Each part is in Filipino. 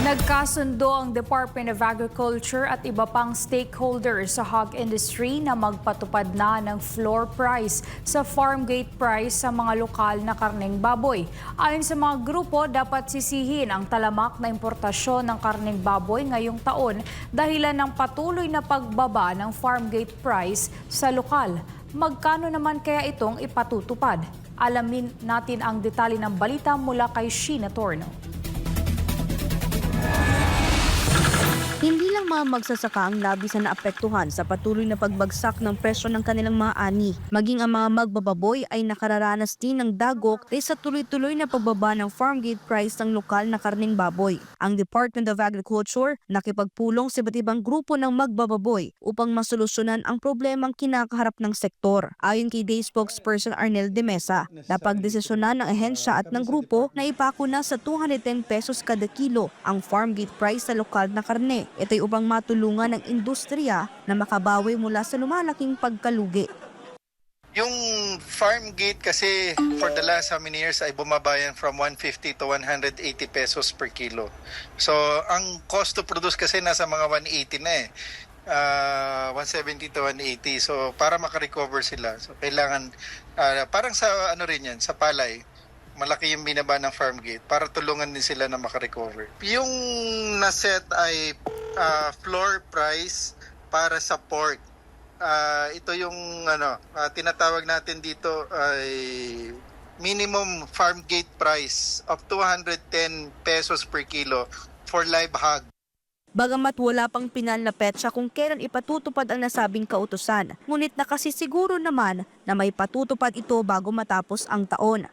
Nagkasundo ang Department of Agriculture at iba pang stakeholders sa hog industry na magpatupad na ng floor price sa farm gate price sa mga lokal na karneng baboy. Ayon sa mga grupo, dapat sisihin ang talamak na importasyon ng karneng baboy ngayong taon dahilan ng patuloy na pagbaba ng farm gate price sa lokal. Magkano naman kaya itong ipatutupad? Alamin natin ang detalye ng balita mula kay Sheena Torno. Indy lang mga magsasaka ang labis na naapektuhan sa patuloy na pagbagsak ng presyo ng kanilang mga ani. Maging ang mga magbababoy ay nakararanas din ng dagok dahil sa tuloy-tuloy na pagbaba ng farm gate price ng lokal na karning baboy. Ang Department of Agriculture nakipagpulong sa iba't ibang grupo ng magbababoy upang masolusyonan ang problemang kinakaharap ng sektor. Ayon kay Day spokesperson Arnel de Mesa, napagdesisyonan ng ahensya at ng grupo na ipako na sa 210 pesos kada kilo ang farm gate price sa lokal na karne. Ito'y upang matulungan ng industriya na makabawi mula sa lumalaking pagkalugi. Yung farm gate kasi for the last how many years ay bumabayan from 150 to 180 pesos per kilo. So ang cost to produce kasi nasa mga 180 na eh. Ah, 170 to 180. So para makarecover sila. So kailangan ah, parang sa ano rin yan, sa palay malaki yung binaba ng farm gate para tulungan din sila na makarecover. Yung naset ay ah, floor price para sa pork. Ah, ito yung ano, ah, tinatawag natin dito ay minimum farm gate price of 210 pesos per kilo for live hog. Bagamat wala pang pinal na petsa kung kailan ipatutupad ang nasabing kautusan, ngunit nakasisiguro naman na may patutupad ito bago matapos ang taon.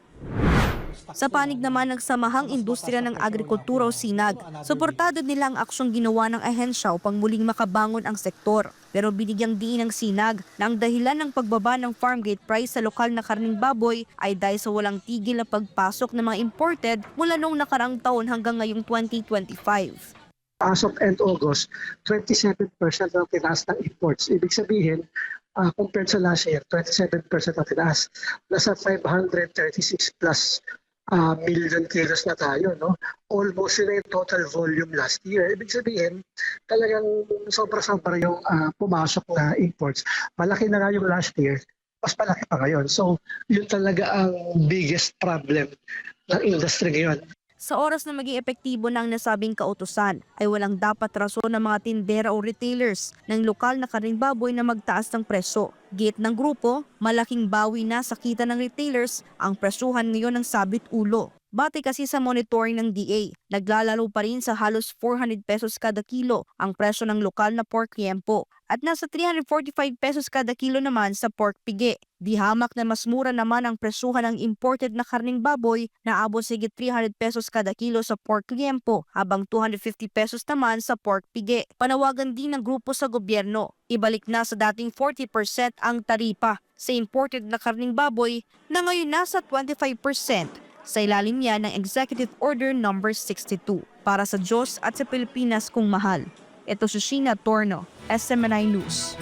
Sa panig naman ng Samahang Industriya ng Agrikultura o SINAG, suportado nila ang aksyong ginawa ng ahensya upang muling makabangon ang sektor. Pero binigyang diin ng SINAG na ang dahilan ng pagbaba ng farm gate price sa lokal na karning baboy ay dahil sa walang tigil na pagpasok ng mga imported mula noong nakarang taon hanggang ngayong 2025. as of end August, 27% ang tinaas ng imports. Ibig sabihin, ah, compared sa last year, 27% ang tinaas. Nasa 536 plus ah, million kilos na tayo. No? Almost yun yung total volume last year. Ibig sabihin, talagang sobra-sobra yung ah, pumasok na imports. Malaki na nga yung last year, mas malaki pa ngayon. So, yun talaga ang biggest problem ng industry ngayon. Sa oras na maging epektibo ng nasabing kautusan, ay walang dapat rason ng mga tindera o retailers ng lokal na karing baboy na magtaas ng presyo. Gate ng grupo, malaking bawi na sa kita ng retailers ang presyuhan ngayon ng sabit ulo. Bati kasi sa monitoring ng DA, naglalaro pa rin sa halos 400 pesos kada kilo ang presyo ng lokal na pork yempo at nasa 345 pesos kada kilo naman sa pork pigi. Di hamak na mas mura naman ang presyuhan ng imported na karning baboy na abot sa higit 300 pesos kada kilo sa pork liempo habang 250 pesos naman sa pork pigi. Panawagan din ng grupo sa gobyerno, ibalik na sa dating 40% ang taripa sa imported na karning baboy na ngayon nasa 25% sa ilalim niya ng Executive Order No. 62 para sa Diyos at sa Pilipinas kung mahal. Ito si Sheena Torno, SMNI News.